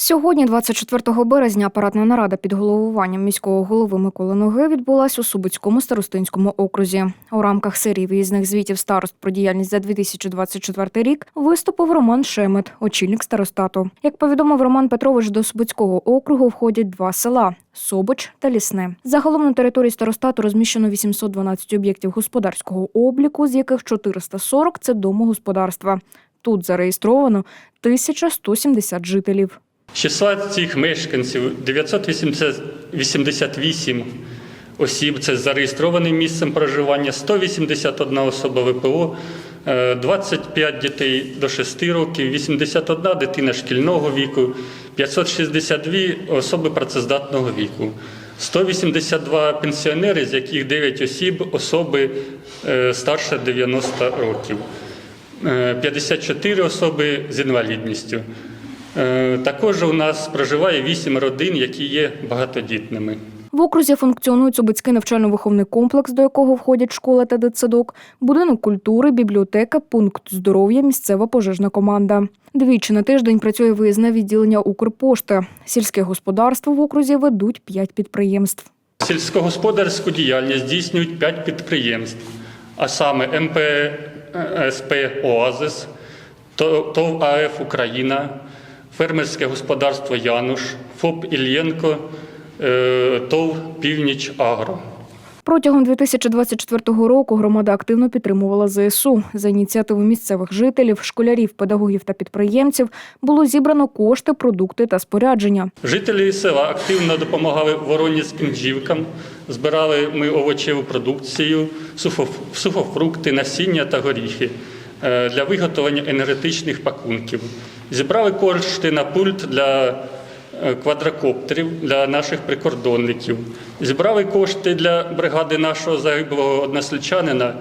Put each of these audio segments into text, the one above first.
Сьогодні, 24 березня, апаратна нарада під головуванням міського голови Миколи Ноги відбулась у Субицькому старостинському окрузі. У рамках серії виїзних звітів старост про діяльність за 2024 рік виступив Роман Шемет, очільник старостату. Як повідомив Роман Петрович, до Субицького округу входять два села. Собоч та Лісне. Загалом на території старостату розміщено 812 об'єктів господарського обліку, з яких 440 – це домогосподарства. Тут зареєстровано 1170 жителів. Числа цих мешканців 988 осіб це зареєстрованим місцем проживання, 181 особа ВПО, е, 25 дітей до 6 років, 81 дитина шкільного віку, 562 особи працездатного віку. 182 пенсіонери, з яких 9 осіб особи е, старше 90 років, Е, 54 особи з інвалідністю. Е, Також у нас проживає 8 родин, які є багатодітними. В окрузі функціонує Цубицький навчально-виховний комплекс, до якого входять школа та дитсадок, будинок культури, бібліотека, пункт здоров'я, місцева пожежна команда. Двічі на тиждень працює виїзне відділення Укрпошти. Сільське господарство в окрузі ведуть п'ять підприємств. Сільськогосподарську діяльність здійснюють 5 підприємств, а саме МП СП «Оазис», То- ТОВ АФ Україна, фермерське господарство Януш, ФОП Ільєнко, е, ТОВ Північ Агро. Протягом 2024 року громада активно підтримувала ЗСУ. За ініціативу місцевих жителів, школярів, педагогів та підприємців було зібрано кошти, продукти та спорядження. Жителі села активно допомагали воронівським жівкам, збирали ми овочеву продукцію, сухоф- сухофрукти, насіння та горіхи для виготовлення енергетичних пакунків. Зібрали кошти на пульт для е, квадрокоптерів для наших прикордонників. Зібрали кошти для бригади нашого загиблого односельчанина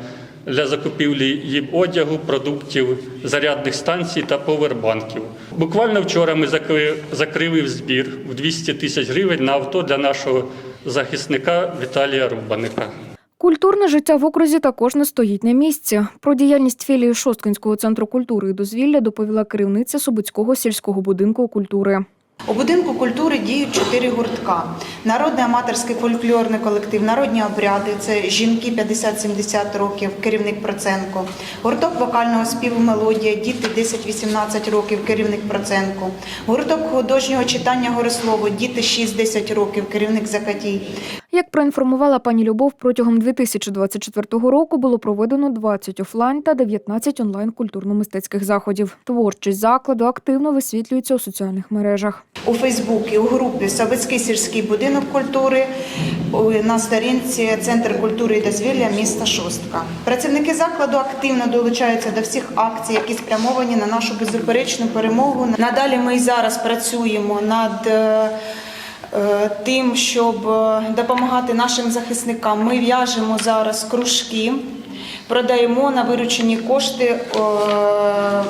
для закупівлі їм одягу, продуктів, зарядних станцій та повербанків. Буквально вчора ми закри- закрили збір в 200 тисяч гривень на авто для нашого захисника Віталія Рубаника. Культурне життя в окрузі також не стоїть на місці. Про діяльність філії Шосткинського центру культури і дозвілля доповіла керівниця Субицького сільського будинку культури. У будинку культури діють чотири гуртка: народний аматорський фольклорний колектив, народні обряди це жінки 50-70 років, керівник Проценко, гурток вокального співу мелодія, діти 10-18 років, керівник Проценко, гурток художнього читання горислово, діти 6-10 років, керівник Закатій. Як проінформувала пані Любов, протягом 2024 року було проведено 20 офлайн та 19 онлайн культурно-мистецьких заходів. Творчість закладу активно висвітлюється у соціальних мережах. У Фейсбуці у групі Савицький сільський будинок культури на сторінці Центр культури і дозвілля міста Шостка. Працівники закладу активно долучаються до всіх акцій, які спрямовані на нашу беззаперечну перемогу. Надалі ми й зараз працюємо над е, тим, щоб е, допомагати нашим захисникам. Ми в'яжемо зараз кружки. Продаємо на виручені кошти. е,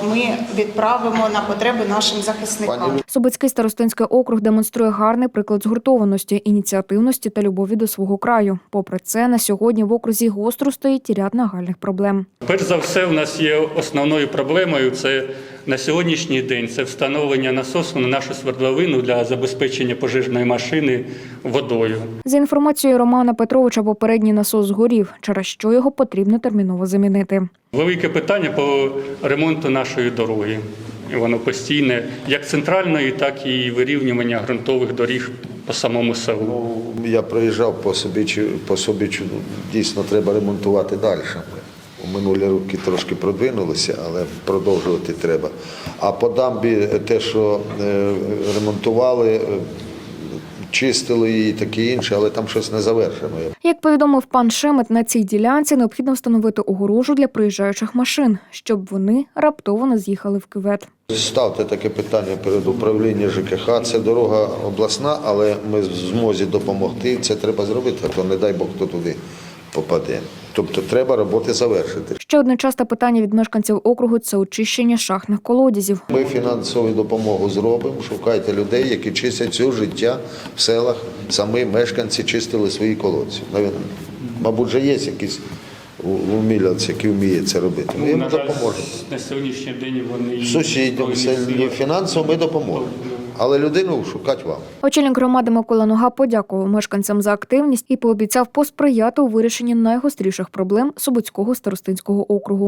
Ми відправимо на потреби нашим захисникам. Собицький старостинський округ демонструє гарний приклад згуртованості, ініціативності та любові до свого краю. Попри це, на сьогодні в окрузі гостро стоїть ряд нагальних проблем. Перш за все, у нас є основною проблемою це на сьогоднішній день це встановлення насосу на нашу свердловину для забезпечення пожежної машини водою. За інформацією Романа Петровича, попередній насос згорів, через що його потрібно терміново замінити. Велике питання по ремонту нашої дороги. Воно постійне, як центральної, так і вирівнювання ґрунтових доріг по самому селу. Ну, Я проїжджав по Собічу, по Собічу, ну, дійсно треба ремонтувати далі. Минулі роки трошки продвинулися, але продовжувати треба. А по дамбі те, що е, ремонтували, е, чистили її і таке інше, але там щось не завершено. Як повідомив пан Шемет, на цій ділянці необхідно встановити огорожу для проїжджаючих машин, щоб вони раптово не з'їхали в кювет. Ставте таке питання перед управлінням ЖКХ. Це дорога обласна, але ми в змозі допомогти. Це треба зробити, а то не дай Бог хто туди попаде. Тобто треба роботи завершити. Ще одне часте питання від мешканців округу це очищення шахтних колодязів. Ми фінансову допомогу зробимо. Шукайте людей, які чистять все життя в селах. Самі мешканці чистили свої колодці. Навіть, Мабуть, вже є якісь умілянці, які вміють це робити. Ми їм на жаль, допоможемо. на сьогоднішній день вони Сусідям фінансово ми допоможемо. Але людину шукати вам. Очільник громади Микола Нога подякував мешканцям за активність і пообіцяв посприяти у вирішенні найгостріших проблем Суботського старостинського округу.